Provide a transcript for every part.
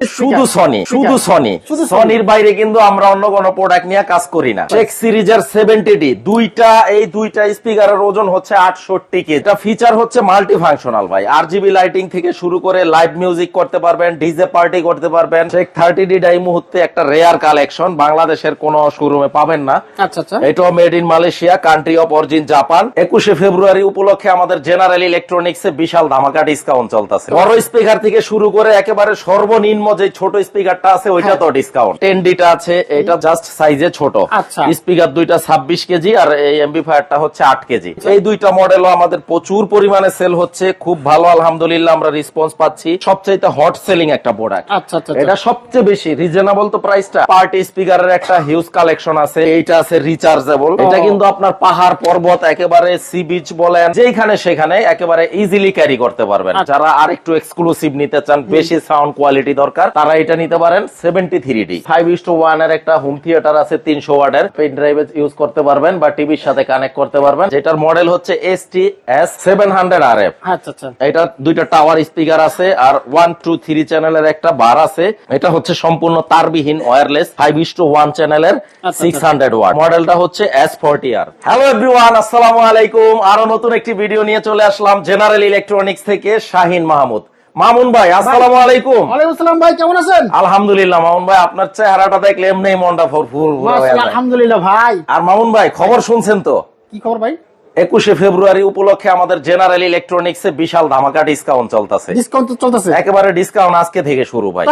শুধু সনি শুধু সনি। সনির বাইরে কিন্তু আমরা অন্য কোনো প্রোডাক্ট নিয়ে কাজ করি না। টেক সিরিজের সেভেন্টি ডি দুইটা এই দুইটা স্পিকারের ওজন হচ্ছে আটষট্টি কেজি এটা ফিচার হচ্ছে মাল্টি ফাংশনাল ভাই আর জিবি লাইটিং থেকে শুরু করে লাইভ মিউজিক করতে পারবেন ডিজে পার্টি করতে পারবেন। টেক থার্টি ডি এই মুহূর্তে একটা রেয়ার কালেকশন বাংলাদেশের কোন শোরুমে পাবেন না। আচ্ছা আচ্ছা। এটাও made in Malaysia country of origin Japan একুশে ফেব্রুয়ারি উপলক্ষে আমাদের জেনারেল ইলেকট্রনিক্স এ বিশাল ধামাকা ডিসকাউন্ট চলতেছে। বড় স্পিকার থেকে শুরু করে একেবারে সর্বনিম্ন যে ছোট স্পিকারটা আছে ওইটা তো ডিসকাউন্ট টেন ডিটা আছে এটা জাস্ট সাইজে ছোট। আচ্ছা। স্পিকার দুইটা ছাব্বিশ কেজি আর এই এমবিফায়ারটা হচ্ছে আট কেজি। এই দুইটা মডেলও আমাদের প্রচুর পরিমাণে সেল হচ্ছে খুব ভালো আলহামদুলিল্লাহ আমরা রেসপন্স পাচ্ছি। সবচাইতে হট সেলিং একটা প্রোডাক্ট আচ্ছা আচ্ছা এটা সবচেয়ে বেশি রিজনেবল তো প্রাইসটা পার্টি স্পিকারের একটা হিউজ কালেকশন আছে এইটা আছে রিচার্জেবল এটা কিন্তু আপনার পাহাড় পর্বত একেবারে সি বিচ বলেন যেখানে সেখানে একেবারে ইজিলি ক্যারি করতে পারবেন। যারা আর একটু এক্সক্লুসিভ নিতে চান বেশি সাউন্ড কোয়ালিটি দরকার। তারা এটা নিতে পারেন seventy three D five is to ওয়ানের একটা হোম থিয়েটার আছে তিনশো ওয়ার্ডের। পেন ড্রাইভে ইউজ করতে পারবেন বা টিভির সাথে কানেক্ট করতে পারবেন। যেটার মডেল হচ্ছে S T S seven hundred R F আচ্ছা এটা দুইটা টাওয়ার স্পিকার আছে আর ওয়ান টু থ্রি চ্যানেলের একটা বার আছে। এটা হচ্ছে সম্পূর্ণ তারবিহীন wireless five is to one চ্যানেলের। সিক্স হান্ড্রেড ওয়াট মডেলটা হচ্ছে S forty R hello everyone আসসালামু আলাইকুম। আরও নতুন একটি ভিডিও নিয়ে চলে আসলাম। জেনারেল ইলেকট্রনিক্স থেকে শাহিন মাহমুদ। মামুন ভাই আসসালামু আলাইকুম। ওয়ালাইকুম আসসালাম ভাই কেমন আছেন? আলহামদুলিল্লাহ মামুন ভাই আপনার চেহারাটা দেখলে এমনি মনটা হয়ে আলহামদুলিল্লাহ ভাই। আর মামুন ভাই খবর শুনছেন তো? কি খবর ভাই? একুশে ফেব্রুয়ারি উপলক্ষে আমাদের জেনারেল ইলেকট্রনিক্স এ বিশাল ধামাকা ডিসকাউন্ট চলতেছে। ডিসকাউন্ট চলতেছে। একেবারে ডিসকাউন্ট আজকে থেকে শুরু ভাই?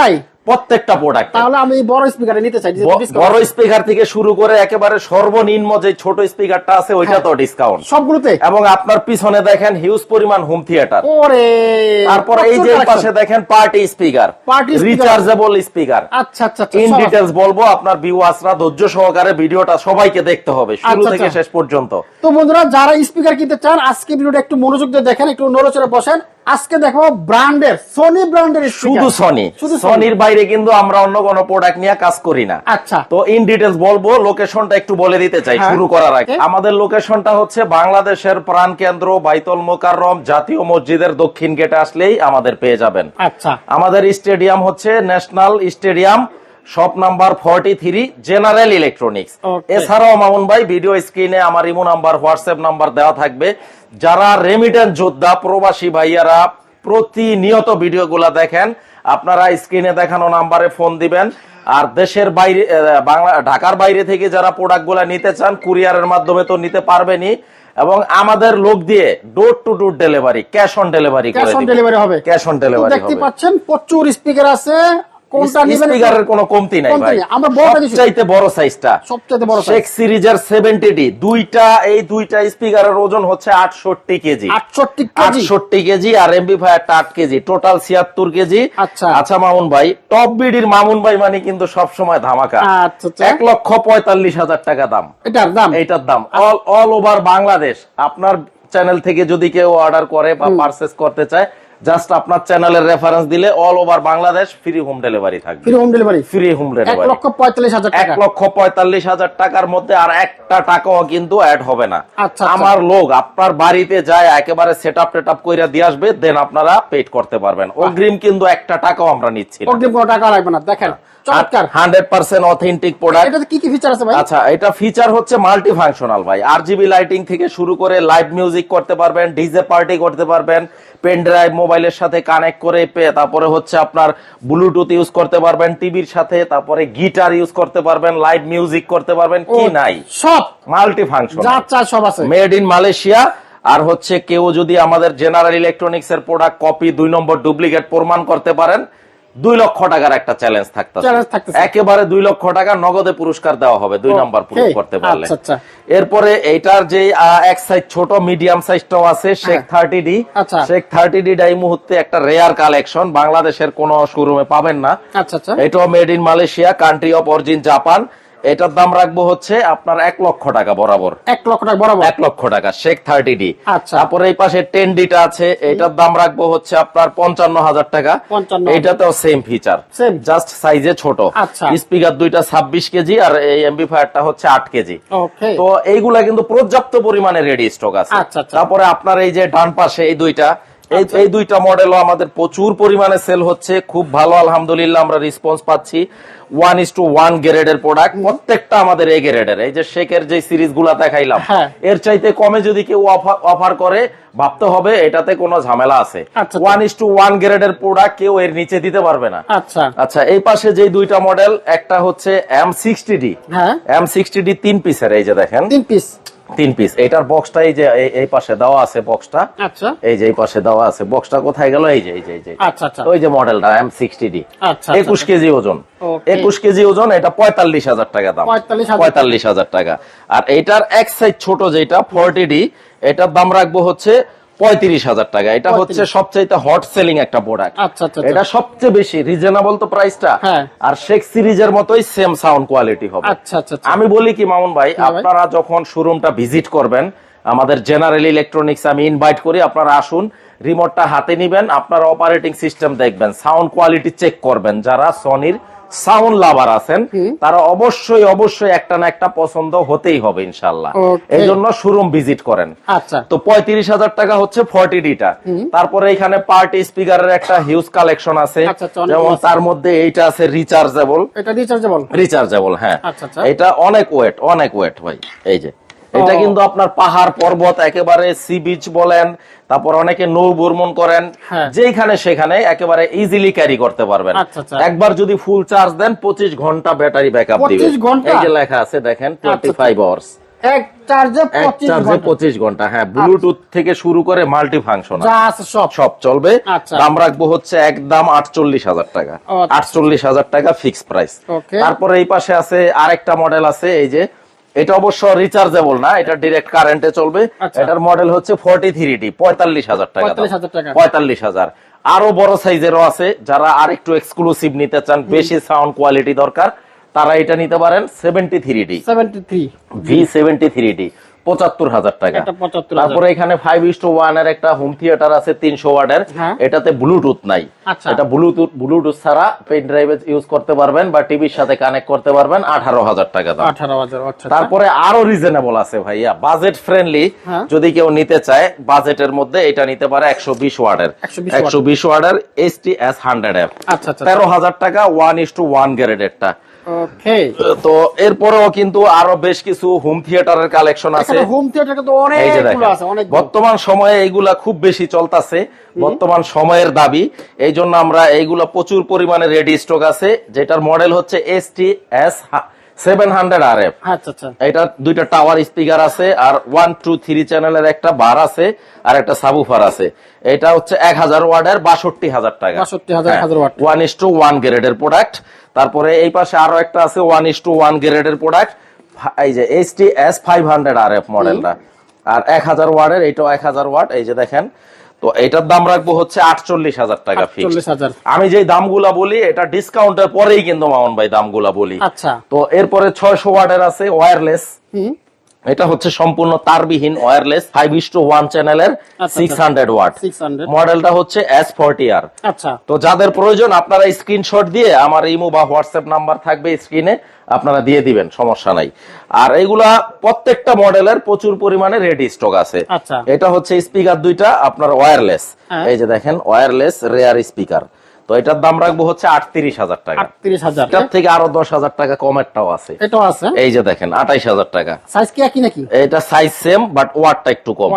প্রত্যেকটা প্রোডাক্ট তাহলে আমি বড় স্পিকারে নিতে চাই বড় স্পিকার থেকে শুরু করে একেবারে সর্বনিম্ন যে ছোট স্পিকারটা আছে ওইটা। তো ডিসকাউন্ট সবগুলোতে? এবং আপনার পিছনে দেখেন হিউজ পরিমাণ হোম থিয়েটার ওরে তারপর এই যে পাশে দেখেন party speaker speaker। Rechargeable speaker আচ্ছা আচ্ছা আচ্ছা ইন সব আছে। ডিটেলস বলব আপনার ভিউয়ার্সরা ধৈর্য সহকারে ভিডিওটা সবাইকে দেখতে হবে শুরু আচ্ছা, থেকে আচ্ছা। শেষ পর্যন্ত। তো বন্ধুরা যারা স্পিকার কিনতে চান আজকে ভিডিওটা একটু মনোযোগ দিয়ে দেখেন একটু নড়চড়ে বসেন। আজকে দেখো ব্র্যান্ডের সোনি ব্র্যান্ডের শুধু সনি শুধু। সনির বাইরে কিন্তু আমরা অন্য কোনো প্রোডাক্ট নিয়ে কাজ করি না। আচ্ছা। তো ইন ডিটেলস বলব লোকেশনটা একটু বলে দিতে চাই হ্যাঁ। শুরু করার আগে। আমাদের লোকেশনটা হচ্ছে বাংলাদেশের প্রাণ কেন্দ্র বাইতুল মোকাররম জাতীয় মসজিদের দক্ষিণ গেটে আসলেই আমাদের পেয়ে যাবেন। আচ্ছা। আমাদের স্টেডিয়াম হচ্ছে national stadium shop number forty three General Electronics এছাড়াও মামুন ভাই ভিডিও স্ক্রিনে আমার ইমো নাম্বার হোয়াটসঅ্যাপ নাম্বার দেওয়া থাকবে। যারা রেমিটেন্স যোদ্ধা প্রবাসী ভাইয়ারা প্রতিনিয়ত ভিডিওগুলা দেখেন আপনারা স্ক্রিনে দেখানো নাম্বারে ফোন দিবেন। আর দেশের বাইরে বাংলা ঢাকার বাইরে থেকে যারা প্রোডাক্টগুলা নিতে চান কুরিয়ারের মাধ্যমে তো নিতে পারবেনই। এবং আমাদের লোক দিয়ে door to door delivery cash on delivery cash on delivery হবে। ক্যাশ অন ডেলিভারি দেখতে পাচ্ছেন প্রচুর স্পিকার আছে। কোনটা নেবেন স্পিকারের কোনো কমতি নাই ভাই। আমরা বড়টা নিছি। সবচাইতে বড় সাইজটা সবচেয়ে বড় শেখ সিরিজের সেভেন্টি ডি দুইটা এই দুইটা স্পিকারের ওজন হচ্ছে আটষট্টি কেজি। কেজি? আর টোটাল ছিয়াত্তর কেজি। আচ্ছা। আচ্ছা মামুন ভাই টপ বিডির মামুন ভাই মানে কিন্তু সব সময় ধামাকা। আচ্ছা, আচ্ছা। এক লক্ষ পঁয়তাল্লিশ হাজার টাকা দাম। এটার দাম? এইটার দাম। অল অল ওভার বাংলাদেশ আপনার চ্যানেল থেকে যদি কেউ অর্ডার করে বা পারচেস করতে চায় জাস্ট আপনার চ্যানেলের রেফারেন্স দিলে all over Bangladesh free home delivery থাকবে। Free home delivery free home delivery lakh পঁয়তাল্লিশ হাজার এক টাকা লক্ষ পঁয়তাল্লিশ হাজার টাকার মধ্যে আর একটা টাকাও কিন্তু অ্যাড হবে না। আচ্ছা, আচ্ছা। আমার লোক আপনার বাড়িতে যায় একেবারে সেট আপ টেট আপ করে দিয়ে আসবে দেন আপনারা পেড করতে পারবেন। অগ্রিম কিন্তু একটা টাকাও আমরা নিচ্ছি অগ্রিম কোনো টাকা লাগবে না। দেখেন চমৎকার। হান্ড্রেড পার্সেন্ট অথেন্টিক প্রোডাক্ট এটাতে কি কি ফিচার আছে ভাই? আচ্ছা এটা ফিচার হচ্ছে মাল্টি ফাংশনাল ভাই আর লাইটিং থেকে শুরু করে লাইভ মিউজিক করতে পারবেন ডিজে পার্টি করতে পারবেন পেন ড্রাইভ মোবাইলের সাথে কানেক্ট করে তারপরে হচ্ছে আপনার ব্লুটুথ ইউজ করতে পারবেন টিভির সাথে তারপরে গিটার ইউজ করতে পারবেন লাইভ মিউজিক করতে পারবেন কি নাই? সব। মাল্টি ফাংশন যা সব আছে। মেড ইন মালয়েশিয়া আর হচ্ছে কেউ যদি আমাদের জেনারেল ইলেকট্রনিক্স এর প্রোডাক্ট কপি দুই নম্বর ডুপ্লিকেট প্রমাণ করতে পারেন দুই লক্ষ টাকার একটা চ্যালেঞ্জ থাকতেছে। একেবারে দুই লক্ষ টাকা নগদে পুরস্কার দেওয়া হবে দুই নম্বর প্রুফ করতে পারলে। আচ্ছা, আচ্ছা। এরপরে এইটার যে এক সাইজ ছোট মিডিয়াম সাইজটাও আছে শেখ। থার্টি ডি আচ্ছা। শেখ থার্টি ডি ডাই মুহূর্তে একটা রেয়ার কালেকশন বাংলাদেশের কোন শোরুমে পাবেন না। আচ্ছা এটাও made in Malaysia country of origin Japan এটার দাম রাখব হচ্ছে আপনার এক লক্ষ টাকা বরাবর। এক লক্ষ টাকা বরাবর? এক লক্ষ টাকা শেখ থার্টি ডি আচ্ছা। তারপরে এই পাশে টেন ডিটা আছে এটার দাম রাখব হচ্ছে আপনার পঞ্চান্ন হাজার টাকা। 55,000 এইটাতেও সেম ফিচার। জাস্ট সাইজে ছোট। আচ্ছা। স্পিকার দুইটা ছাব্বিশ কেজি আর এই এমবি ফায়ারটা হচ্ছে আট কেজি। তো এইগুলা কিন্তু পর্যাপ্ত পরিমাণে রেডি স্টক আছে। আচ্ছা, আচ্ছা। তারপরে আপনার এই যে ডান পাশে এই দুইটা এই আচ্ছা। দুইটা মডেলও আমাদের প্রচুর পরিমাণে সেল হচ্ছে। খুব ভালো আলহামদুলিল্লাহ আমরা রেসপন্স পাচ্ছি। ওয়ান ইস টু ওয়ান গ্রেডের প্রোডাক্ট প্রত্যেকটা আমাদের এ গ্রেডের এই যে শেকের যে সিরিজগুলা দেখাইলাম হ্যাঁ। এর চাইতে কমে যদি কেউ অফার করে ভাবতে হবে এটাতে কোনো ঝামেলা আছে। ওয়ান ইস টু ওয়ান গ্রেডের প্রোডাক্ট কেউ এর নিচে দিতে পারবে না। আচ্ছা। আচ্ছা এই পাশে যে দুইটা মডেল একটা হচ্ছে M sixty D M sixty D তিন পিসের এই যে দেখেন। তিন পিস তিন পিস এটার বক্সটা এই যে এই- পাশে দেওয়া আছে বক্সটা আচ্ছা। এই যে এই পাশে দেওয়া আছে। বক্সটা কোথায় গেল? এই যে এই যে এই যে। আচ্ছা আচ্ছা। ওই যে মডেলটা এম সিক্সটি ডি আচ্ছা একুশ কেজি ওজন। একুশ কেজি ওজন এটা পঁয়তাল্লিশ হাজার টাকা দাম। পঁয়তাল্লিশ হাজার। টাকা। আর এটার এক সাইজ ছোট যেটা ফোরটি ডি এটার দাম রাখব হচ্ছে পঁয়ত্রিশ হাজার টাকা। এটা হচ্ছে সবচাইতে হট সেলিং একটা প্রোডাক্ট আচ্ছা আচ্ছা এটা সবচেয়ে বেশি রিজনেবল তো প্রাইসটা হ্যাঁ। আর শেখ সিরিজের মতোই সেম সাউন্ড কোয়ালিটি হবে। আচ্ছা আচ্ছা আচ্ছা। আমি বলি কি মামুন ভাই ভাই। আপনারা যখন শোরুমটা ভিজিট করবেন আমাদের জেনারেল ইলেকট্রনিক্স আমি ইনভাইট করি আপনারা আসুন রিমোটটা হাতে নিবেন আপনারা অপারেটিং সিস্টেম দেখবেন সাউন্ড কোয়ালিটি চেক করবেন যারা সনির সাউন্ড লাভার আছেন তারা অবশ্যই অবশ্যই একটা না একটা পছন্দ হতেই হবে ইনশাল্লাহ। এই জন্য শোরুম ভিজিট করেন। আচ্ছা। তো পঁয়ত্রিশ হাজার টাকা হচ্ছে ফর্টি ডিটা। তারপরে এখানে পার্টি স্পিকারের একটা হিউজ কালেকশন আছে। আচ্ছা, আচ্ছা, যেমন তার মধ্যে এইটা আছে রিচার্জেবল এটা রিচার্জেবল রিচার্জেবল হ্যাঁ। আচ্ছা। এটা অনেক ওয়েট অনেক ওয়েট ভাই। এই যে। এটা কিন্তু আপনার পাহাড় পর্বত একেবারে সি বিচ বলেন তারপর অনেকে নৌ ভ্রমণ করেন হ্যাঁ। যেখানে সেখানে একেবারে ইজিলি ক্যারি করতে পারবেন। আচ্ছা, আচ্ছা। একবার যদি ফুল চার্জ দেন পঁচিশ ঘণ্টা ব্যাটারি ব্যাকআপ দিবে। এই যে লেখা আছে দেখেন টোয়েন্টি ফাইভ আওয়ার্স এক চার্জে ঘণ্টা। হ্যাঁ ব্লুটুথ থেকে শুরু করে মাল্টি ফাংশন সব। সব চলবে। আচ্ছা। দাম রাখব হচ্ছে একদম আটচল্লিশ হাজার টাকা। ও, আচ্ছা। আটচল্লিশ হাজার টাকা ফিক্স প্রাইস তারপরে এই পাশে আছে আরেকটা মডেল আছে এই যে এটা অবশ্য রিচার্জেবল না এটা ডিরেক্ট কারেন্টে চলবে। আচ্ছা। এটার মডেল হচ্ছে ফর্টি থ্রি ডি পঁয়তাল্লিশ হাজার টাকা 45,000 টাকা। পঁয়তাল্লিশ হাজার। আরও বড় সাইজেরও আছে যারা আর একটু এক্সক্লুসিভ নিতে চান বেশি সাউন্ড কোয়ালিটি দরকার তারা এটা নিতে পারেন seventy three D seventy three V seventy three D পঁচাত্তর হাজার টাকা। তারপরে এখানে ফাইভ ওয়ানের একটা হোম থিয়েটার আছে তিনশো হ্যাঁ। এটাতে ব্লুটুথ নাই। আচ্ছা। এটা ব্লুটুথ ব্লুটুথ ছাড়া পেন ড্রাইভে ইউজ করতে পারবেন বা টিভির সাথে কানেক্ট করতে পারবেন আঠারো হাজার টাকা দাম। হাজার আচ্ছা তারপরে আরও রিজনেবল আছে ভাইয়া বাজেট ফ্রেন্ডলি হ্যাঁ। যদি কেউ নিতে চায় বাজেটের মধ্যে এটা নিতে পারে একশো বিশ ওয়ার্ডের। 120 একশো বিশ ওয়ার্ডের S T S hundred F আচ্ছা আচ্ছা তেরো হাজার টাকা ওয়ান ইস টু ওয়ান গ্রেডেরটা ওকে তো এরপরেও কিন্তু আরও বেশ কিছু হোম থিয়েটারের কালেকশন আছে। হোম থিয়েটার কিন্তু অনেক বর্তমান সময়ে এইগুলা খুব বেশি চলতেছে। বর্তমান সময়ের দাবি এই জন্য আমরা এইগুলা প্রচুর পরিমাণে রেডি স্টক আছে যেটার মডেল হচ্ছে S T S seven hundred R F এটা দুইটা টাওয়ার স্পিকার আছে আর ওয়ান টু থ্রি চ্যানেলের একটা বার আছে আর একটা সাবুফার আছে। এটা হচ্ছে এক হাজার ওয়ার্ডের বাষট্টি হাজার টাকা। 62,000 1000 watt. One is to one গ্রেডের প্রোডাক্ট তারপরে এই পাশে আরও একটা আছে ওয়ান ইস টু ওয়ান গ্রেডের প্রোডাক্ট এই যে H T S five hundred R F মডেলটা আর এক হাজার ওয়ার্ডের এইটাও এক হাজার ওয়াট এই যে দেখেন। তো এটার দাম রাখব হচ্ছে আটচল্লিশ হাজার টাকা ফিক্স 48,000 আমি যে দামগুলা বলি এটা ডিসকাউন্টের পরেই কিন্তু মামুন ভাই দামগুলা বলি। আচ্ছা। তো এরপরে ছয়শো ওয়াটের আছে ওয়্যারলেস হুম। এটা হচ্ছে সম্পূর্ণ তারবিহীন wireless five is to one চ্যানেলের সিক্স হান্ড্রেড ওয়াট মডেলটা হচ্ছে এস ফোরটি আর আচ্ছা। তো যাদের প্রয়োজন আপনারা স্ক্রিনশট দিয়ে আমার ইমো বা হোয়াটসঅ্যাপ নাম্বার থাকবে স্ক্রিনে আপনারা দিয়ে দিবেন সমস্যা নাই। আর এইগুলা প্রত্যেকটা মডেলের প্রচুর পরিমাণে রেডি স্টক আছে। আচ্ছা। এটা হচ্ছে স্পিকার দুইটা আপনার ওয়্যারলেস। এই যে দেখেন ওয়্যারলেস রেয়ার স্পিকার তো এটার দাম রাখব হচ্ছে আটত্রিশ হাজার টাকা। আটত্রিশ হাজার এটার থেকে আরও দশ হাজার টাকা কমেরটাও আছে। এটাও আছে? এই যে দেখেন আঠাইশ হাজার টাকা। সাইজ কি একই নাকি? এটা সাইজ সেম বাট ওয়াটটা একটু কম।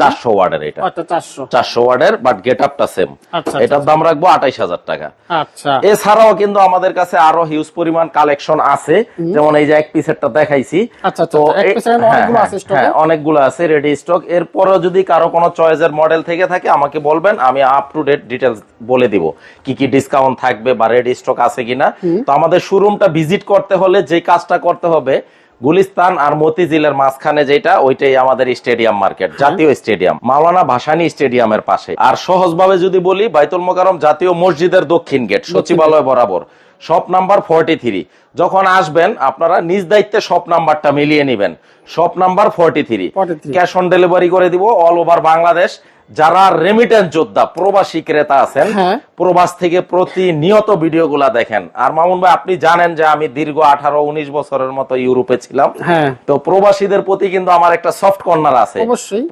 চারশো ওয়ার্ডের এটা। আচ্ছা চারশো। চারশো ওয়ার্ডের বাট গেট আপটা সেম। আচ্ছা, এটার দাম রাখব আঠাইশ হাজার টাকা। আচ্ছা। এছাড়াও কিন্তু আমাদের কাছে আরও হিউজ পরিমাণ কালেকশন আছে। যেমন এই যে এক পিসেরটা দেখাইছি। আচ্ছা, আচ্ছা, piece হ্যাঁ, অনেকগুলো হ্যাঁ? হ্যাঁ, অনেকগুলো আছে রেডি স্টক এরপরেও যদি কারও কোনো চয়েসের মডেল থেকে থাকে আমাকে বলবেন আমি আপ টু ডেট ডিটেলস বলে দিব। কি কি ডিসকাউন্ট থাকবে বা রেডি স্টক আছে কিনা। তো আমাদের শোরুমটা ভিজিট করতে হলে যে কাজটা করতে হবে গুলিস্তান আর মতিঝিলের মাঝখানে যেটা ওইটাই আমাদের স্টেডিয়াম মার্কেট জাতীয় স্টেডিয়াম মাওলানা ভাসানী স্টেডিয়ামের পাশে। আর সহজভাবে যদি বলি বাইতুল মোকারম জাতীয় মসজিদের দক্ষিণ গেট সচিবালয় বরাবর শপ নাম্বার ফোরটি থ্রি যখন আসবেন আপনারা নিজ দায়িত্বে শপ নাম্বারটা মিলিয়ে নেবেন। Shop number forty three cash on delivery করে দিব অল ওভার বাংলাদেশ যারা রেমিটেন্স যোদ্ধা প্রবাসী ক্রেতা আছেন হ্যাঁ। প্রবাস থেকে প্রতিনিয়ত ভিডিওগুলা দেখেন। আর মামুন ভাই আপনি জানেন যে আমি দীর্ঘ আঠারো উনিশ বছরের মতো ইউরোপে ছিলাম। হ্যাঁ। তো প্রবাসীদের প্রতি কিন্তু আমার একটা সফট কর্নার আছে।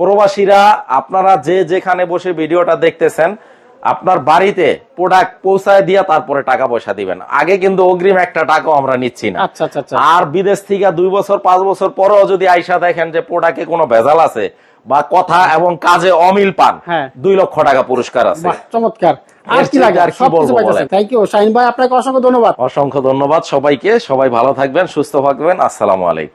প্রবাসীরা আপনারা যে যেখানে বসে ভিডিওটা দেখতেছেন আপনার বাড়িতে প্রোডাক্ট পৌঁছায় দিয়া তারপরে টাকা পয়সা দিবেন। আগে কিন্তু অগ্রিম একটা টাকাও আমরা নিচ্ছি না। আচ্ছা আচ্ছা আচ্ছা। আর বিদেশ থেকে দুই বছর পাঁচ বছর পরেও যদি আইসা দেখেন যে প্রোডাক্টে কোনো ভেজাল আছে বা কথা এবং কাজে অমিল পান হ্যাঁ। দুই লক্ষ টাকা পুরস্কার আছে। চমৎকার। আর কি লাগে? আর কি বলব থ্যাংক ইউ শাহিন ভাই আপনাকে অসংখ্য ধন্যবাদ। অসংখ্য ধন্যবাদ সবাইকে। সবাই ভালো থাকবেন সুস্থ থাকবেন। আসসালামু আলাইকুম।